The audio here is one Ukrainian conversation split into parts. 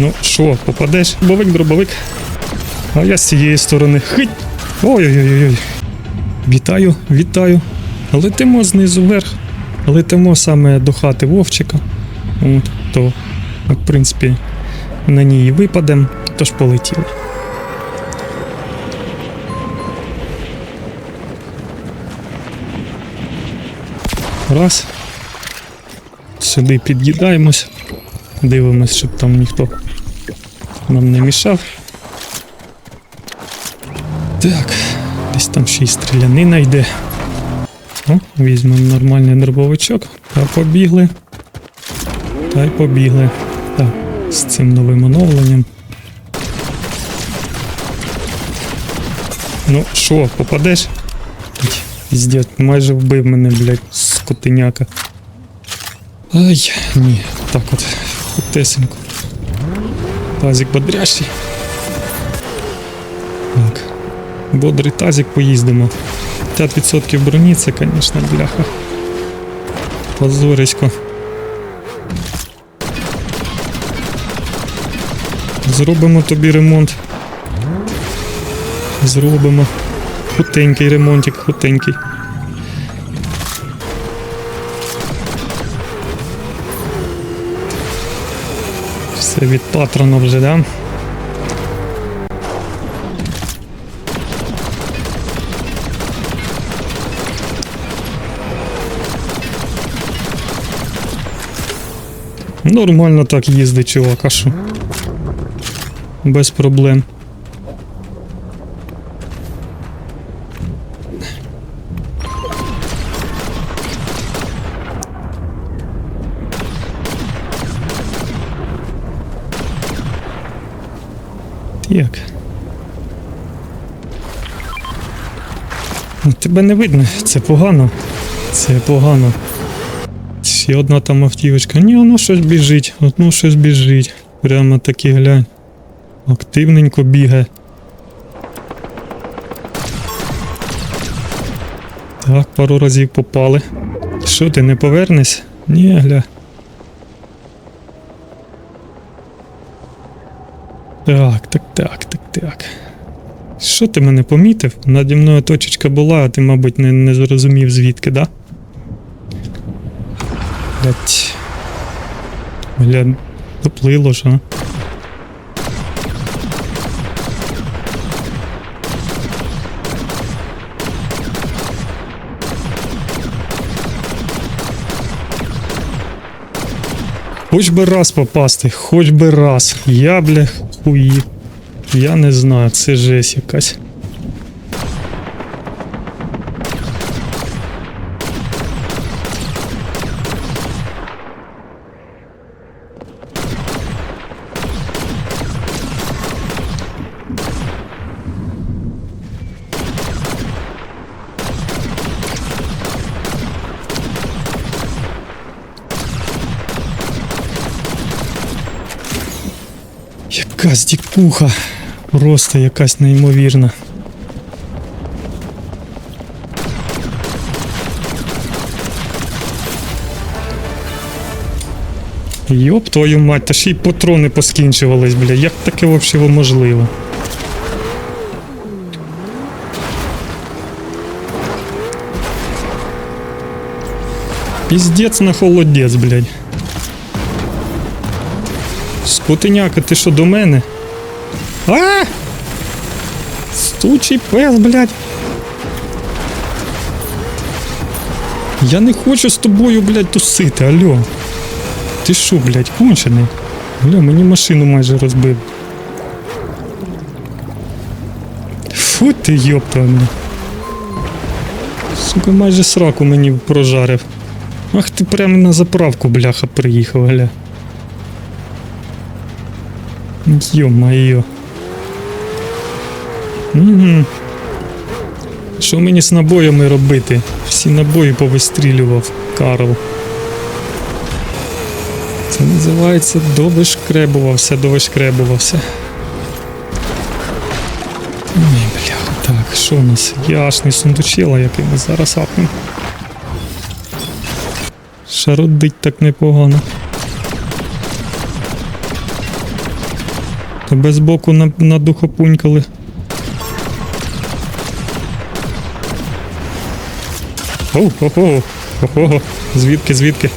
Ну що, попадеш? Дробовик, дробовик. А я з цієї сторони. Хить! Ой-ой-ой. Вітаю, вітаю. Летимо знизу вверх. Летимо саме до хати Вовчика. От, то, в принципі, на ній випадемо, тож полетіли. Раз. Сюди під'їдаємось. Дивимось, щоб там ніхто нам не мішав. Так, десь там ще й стрілянина йде. О, візьмемо нормальний дробовичок. Та побігли. Та й побігли. Так, з цим новим оновленням. Ну, що, попадеш? Піздець, майже вбив мене, блядь, скотиняка. Ай, ні, так от, хутесенько. Тазик бодрящий. Так. Бодрий тазик поїздимо. 50% броні це, звісно, бляха. Позорисько. Зробимо тобі ремонт. Зробимо. Хутенький ремонтик, хутенький. Все від патрона вже, да? Нормально так їздить, чувак, а що? Без проблем. Так. Ну, Тебе не видно, це погано. Це погано. Ще одна там автівочка. Ні, воно щось біжить, одно щось біжить. Прямо таки глянь. Активненько бігає. Так, пару разів попали. Що ти не повернешся? Ні, гля. Так, так, так, так, так. Що ти мене помітив? Наді мною точечка була, а ти, мабуть, не, не зрозумів звідки, да? Блять. Бля, доплило ж, а? Хоч би раз попасти, хоч би раз. Я, бля, хуї. Я не знаю, це жесть якась. Якась дікуха. Просто якась неймовірна. Йоп твою мать, та ще й патрони поскінчувались, бля. Як таке взагалі можливо? Піздець на холодець, блядь. Скотиняка, ти що до мене? А! Стучий пес, блядь. Я не хочу з тобою, блядь, тусити, алло. Ти що, блядь, кончений? Бля, мені машину майже розбив. Фу ти, йопта. Сука, майже сраку мені прожарив. Ах ти прямо на заправку, бляха, приїхав, гля. Ё-моё. Угу. Що мені з набоями робити? Всі набої повистрілював Карл. Це називається довишкребувався, довишкребувався. Ой, бляха, так, що у нас? Яшний сундучила, який ми зараз апнемо. Шародить так непогано. Тебе збоку на, на духопунькали. Оу, ого, ого, звідки, звідки?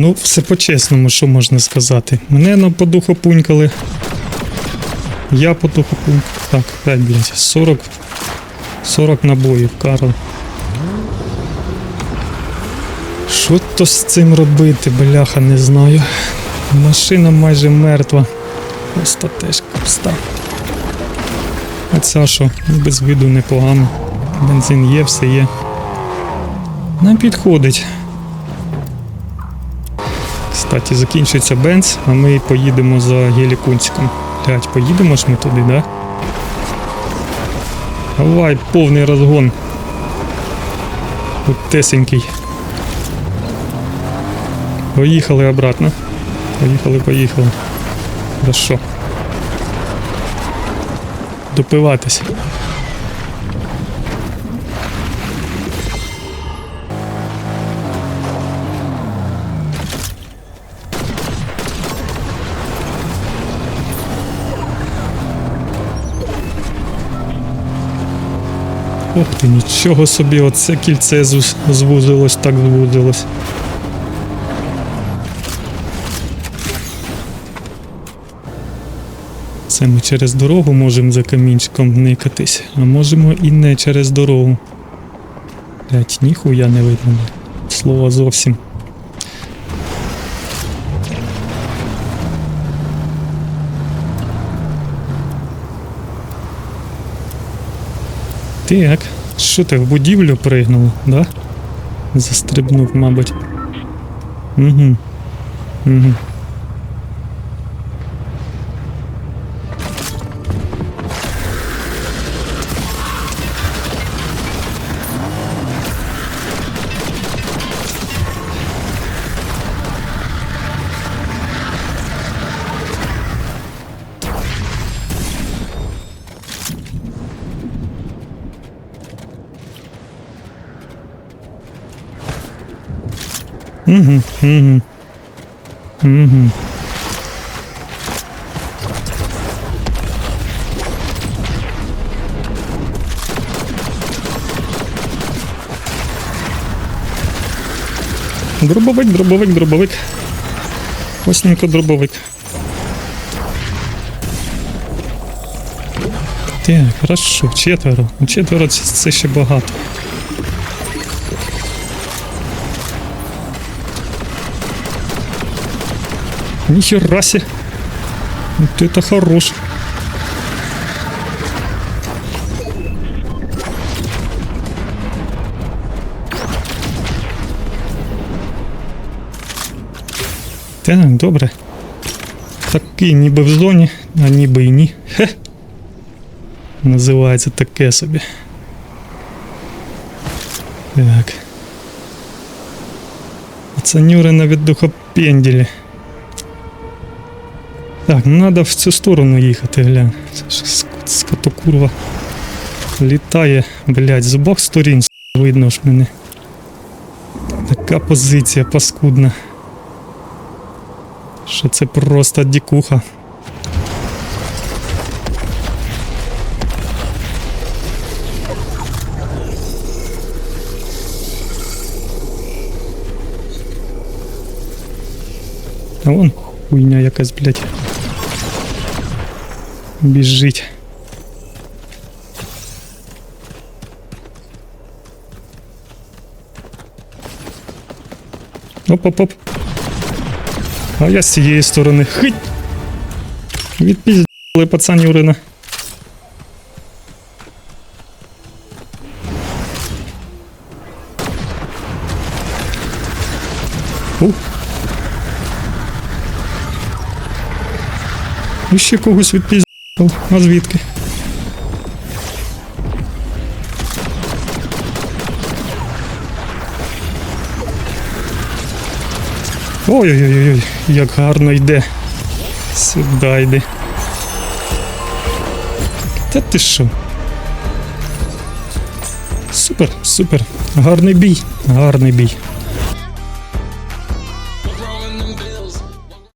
Ну, все по-чесному, що можна сказати. Мене на подухопунькали. Я подухопунькав. Так, 5, блядь, 40. 40 набоїв, Карл. Що то з цим робити, бляха, не знаю. Машина майже мертва. Просто теж пуста. А ця що, без виду непогано. Бензин є, все є. Нам підходить. Кстати, закінчується бенз, а ми поїдемо за Гелікунчиком. Блять, поїдемо ж ми туди, да? Давай, повний розгон. Тесенький. Поїхали обратно. Поїхали, поїхали. Да що? Допиватись. Ох ти, нічого собі, оце кільце звузилось, так звузилось. Це ми через дорогу можемо за камінчиком никатись, а можемо і не через дорогу. Блять, ніхуя не видно. Слова зовсім. Так, що ти в будівлю пригнув, да? Застрибнув, мабуть. Угу. Угу. Угу, угу. Угу. Дробовик, дробовик, дробовик. Осненько дробовик. Так, хорошо, четверо. Четверо це ще багато. Нихера себе. Вот это хорош. Так, добре. Такий ніби в зоні, а ніби і ні. Хе. Називається таке собі. Так. Оценюрена від духопенділі. Так, ну треба в цю сторону їхати, глянь. Скотокурва. Літає, блядь, з обох сторін видно ж мене. Така позиція паскудна. Що це просто дікуха. А вон хуйня якась, блядь. Біжить. Оп-оп-оп. А я з цієї сторони. Хить! Відпіздали пацан Юрина. Ух. Ну ще когось відпіздав. А звідки? Ой-ой-ой, як гарно йде. Сюди йди. Та ти що? Супер, супер. Гарний бій, гарний бій.